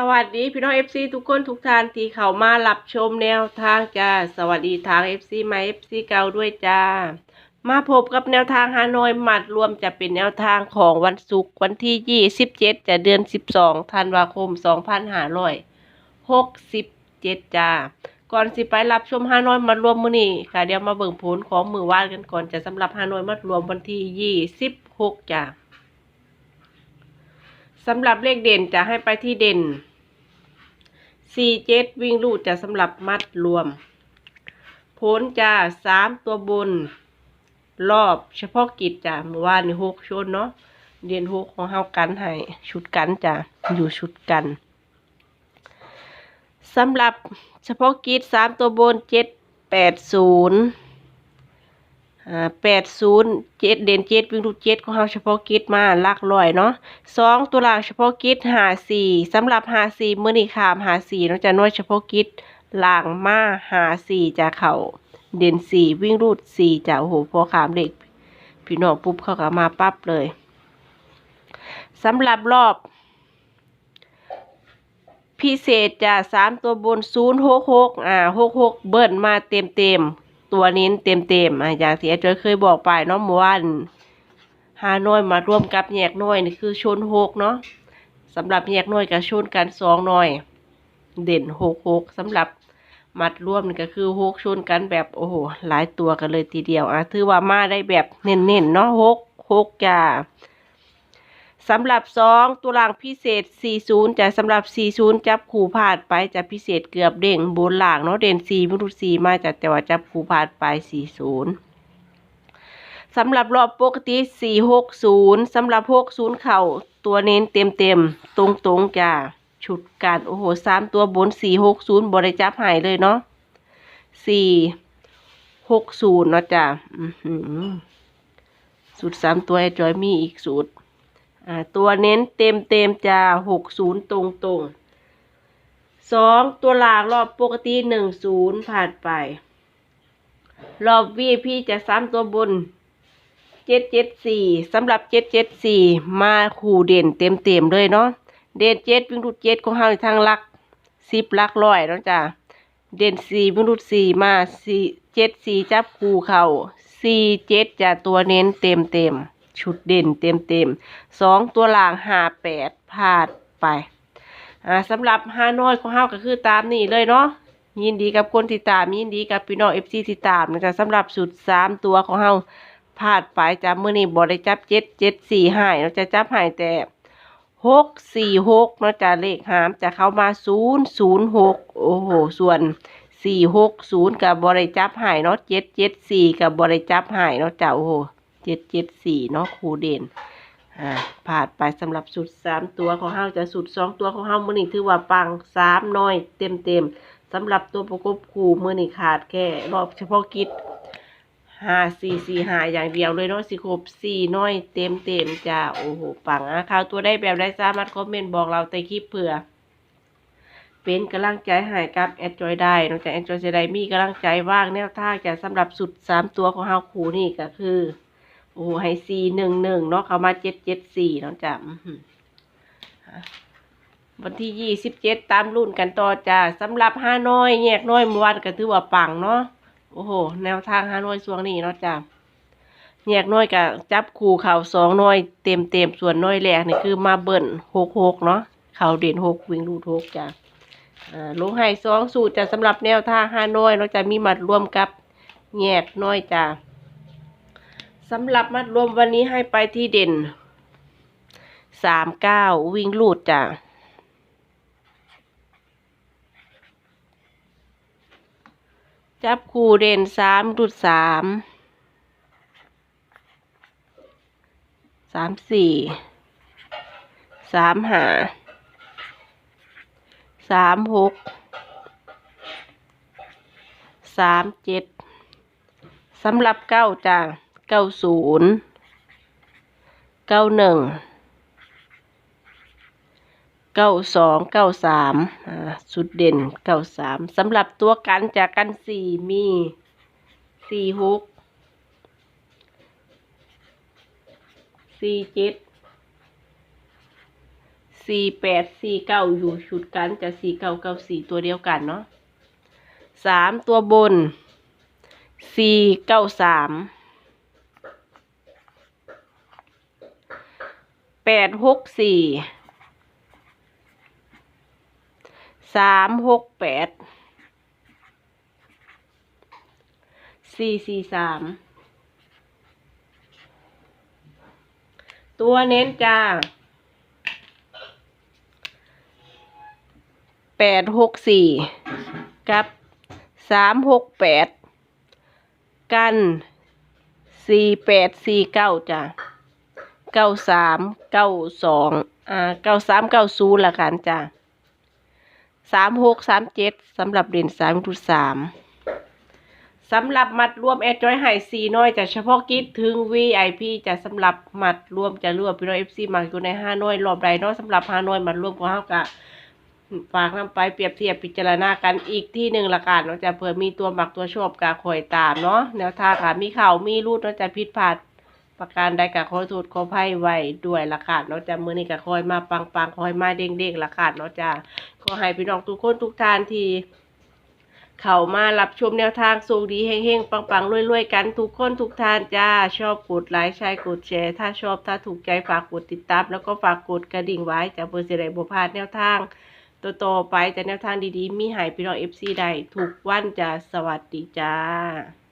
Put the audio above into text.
สวัสดีพี่น้องเอฟซีทุกคนทุกท่านที่เข้ามารับชมแนวทางจ้าสวัสดีทางเอฟซีมาเอฟซีเก่าด้วยจ้า มาพบกับแนวทางฮานอยหมัดรวมจะเป็นแนวทางของวันศุกร์วันที่27จะเดือน12ธันวาคม2567จ้าก่อนสิไปรับชมฮานอยมัดรวมมือนี้ค่ะเดี๋ยวมาเบิ่งผลของมือวาดกันก่อนจะสำหรับฮานอยมัดรวมวันที่26จ้าสำหรับเลขเด่นจะให้ไปที่เด่น สี่เจ็ดวิ่งลูดจะสำหรับมัดรวม ผลจะสามตัวบน รอบเฉพาะกิจจะเมื่อวานนี่หกชุดเนาะเรียนหกของเฮากันให้ชุดกันจ้ะอยู่ชุดกันสำหรับเฉพาะกิจสามตัวบนเจ็ดแปดศูนย์ แปดศูนย์เจ็ดเด่นเจ็ดวิ่งลูกเจ็ดของเราเฉพาะกิจมาลักร้อยเนาะสองตัวหลังเฉพาะกิจหาสี่สำหรับหาสี่มื่อนี้ขามหาสี่นอกจากน้อยเฉพาะกิจหลังมาหาสี่จะเข่าเด่นสี่วิ่งรูดสี่จะโอ้โหพอขามเด็กพี่น้องปุ๊บเขาก็มาปั๊บเลยสำหรับรอบ พิเศษจะสามตัวบนศูนย์หกหกอ่าหกหกเบิ้ลมาเต็มเต็ม ตัวนี้เต็มเต็มๆอ่าอย่างที่อาจารย์เคยบอกไปเนาะเมื่อวานฮานอยมาร่วมกับแยกน้อยนี่คือชนหกเนาะสำหรับแยกน้อยกับชนกันสองน่อย เด่นหกหกสำหรับมัดร่วมนี่ก็คือหกชนกันแบบโอ้โหหลายตัวกันเลยทีเดียวอะถือว่ามาได้แบบเน้นๆเนาะหกหกจ้า สำหรับสองตัวรางพิเศษ 40จะสำหรับ 40 จับคู่ผ่านไปจะพิเศษเกือบเด้งบนหลางเนาะเด่น4ไม่รู้4มาจากแต่ว่าจับคู่ผ่านไป 40สำหรับรอบปกติ 460สำหรับ 60 เข่าตัวเน้นเต็มเต็มๆตรงตรงๆจ้ะชุดการโอ้โหสามตัวบน 460บริจับหายเลยเนาะ460เนาะจ้ะอื้อหือสูตรสามตัวไอ้จอยมีอีกสูตร ตัวเน้นเต็มเต็มๆจะหกศูนย์ตรงตรงสองตัวหลากรอบปกติหนึ่งศูนย์ผ่านไป รอบวีพี่จะซ้ำตัวบนเจ็ดเจ็ดสี่สำหรับเจ็ดเจ็ดสี่มาขู่เด่นเต็มเต็มเลยเนาะเด่นเจ็ดวิ่งรูดเจ็ดของเฮาในทางลักสิบลักร้อยเนาะจ้ะเด่นสี่วิ่งรูดสี่มาสี่เจ็ดสี่จับคู่เข่าสี่เจ็ดจะตัวเน้นเต็มเต็ม ชุดเด่นเต็มเต็มๆสองตัวล่างห้าแปดพลาดไปอ่าสำหรับฮาน้อยของเฮาก็คือตามนี่เลยเนาะยินดีกับคนที่ตามยินดีกับพี่น้องเอฟซีที่ตามนะจ๊ะสำหรับสุดสามตัวของเฮาพลาดไปจ้ะมื้อนี้บ่ได้จับเจ็ดเจ็ดสี่ห้าเราจะจับให้แต่หกสี่หกเนาะจ้ะเลขหามจะเข้ามาศูนย์ศูนย์หกโอ้โห ส่วนสี่หกศูนย์กับบริจับให้เนาะเจ็ดเจ็ดสี่กับบริจับให้เนาะจ้ะโอ้โห เจ็ดเจ็ดสี่เนาะครูเด่นอ่าผ่านไปสำหรับสุดสามตัวของเฮาจะสุดสองตัวของเฮามื้อนี้ถือว่าปังสามน้อยเต็มเต็มสำหรับตัวประกบคู่มื้อนี้ขาดแค่รอบเฉพาะกิจห้าสี่สี่ห้าอย่างเดียวเลยเนาะสิครบสี่น้อยเต็มเต็มจ้าโอ้โหปังอะข่าวตัวได้แบบได้สามารถคอมเมนต์บอกเราใต้คลิปเผื่อเป็นกำลังใจให้กับแอดจอยได้นอกจากแอดจอยจะได้มีกำลังใจว่างแนวทาจะสำหรับสุดสามตัวของเฮาคูนี่ก็คือ โอ้ให้สี่หนึ่งหนึ่งเนาะเขามาเจ็ดเจ็ดสี่เนาะจ้ะวันที่ยี่สิบเจ็ดตามรุ่นกันต่อจ้าสำหรับห้าน้อยแยกน้อยเมื่อวานก็ถือว่าปังเนาะโอ้โห แนวทางห้าน้อยช่วงนี้เนาะจ้ะแยกน้อยกับจับคู่เข่าสองน้อยเต็มเต็มส่วนน้อยแรกนี่คือมาเบิ่นหกหกเนาะเข่าเด่นหกวิ่งรูดหกจ้าลงให้สองสูตรจะสำหรับแนวทางห้าน้อยเนาะจะมีมัดร่วมกับแยกน้อยจ้ะ สำหรับมัดรวมวันนี้ให้ไปที่เด่นสามเก้าวิ่งลูดจ้ะจับคู่เด่นสามดุดสามสามสี่สามห้าสามหกสามเจ็ดสำหรับเก้าจ้ะ เก้าศูนย์เก้าหนึ่งเก้าสองเก้าสามอ่าสุดเด่นเก้าสามสำหรับตัวกันจากกันสี่มีสี่หกสี่เจ็ดสี่แปดสี่เก้าอยู่ชุดกันจะสี่เก้าเก้าสี่ตัวเดียวกันเนาะสามตัวบนสี่เก้าสาม แปดหกสี่สามหกแปดสี่สี่สามตัวเน้นจ้าแปดหกสี่กับสามหกแปดกันสี่แปดสี่เก้าจ้ะ เก้าสามเก้าสองอ่าเก้าสามเก้าศูนย์ละกันจ้ะสามหกสามเจ็ดสำหรับเด่นสามทุดสามสำหรับมัดรวมแอดจอยไฮซีน้อยจะเฉพาะกิจถึง VIP จะสำหรับมัดรวมจะรวมพี่น้อย FC มาอยู่ในห้าน้อยรอบใดเนาะสำหรับห้าน้อยมัดรวมของเฮากะฝากนำไปเปรียบเทียบพิจารณากันอีกที่หนึ่งละกันเนาะจะเผื่อมีตัวหมักตัวชอบกาคอยตามเนาะแนวทางค่ะมีเข่ามีรูดเนาะจะผิดพลาด ประการใดกะขอโทษขออภัยไว้ด้วยละค่ะเนาะจะมือนี้กะคอยมาปังปังๆคอยมาเด้งเด้งๆละค่ะเนาะจะขอให้พี่น้องทุกคนทุกท่านที่เข้ามารับชมแนวทางโชคดีเฮงๆ ปังๆรวยๆ กันทุกคนทุกท่านจ้า ชอบกดไลค์ใช่กดแชร์ ถ้าชอบถ้าถูกใจฝากกดติดตาม แล้วก็ฝากกดกระดิ่งไว้จะเพื่อจะได้บ่พลาดแนวทางโตๆไปแต่แนวทางดีๆ มีหายพี่น้องเอฟซีได้ทุกวันจ้าสวัสดีจ้า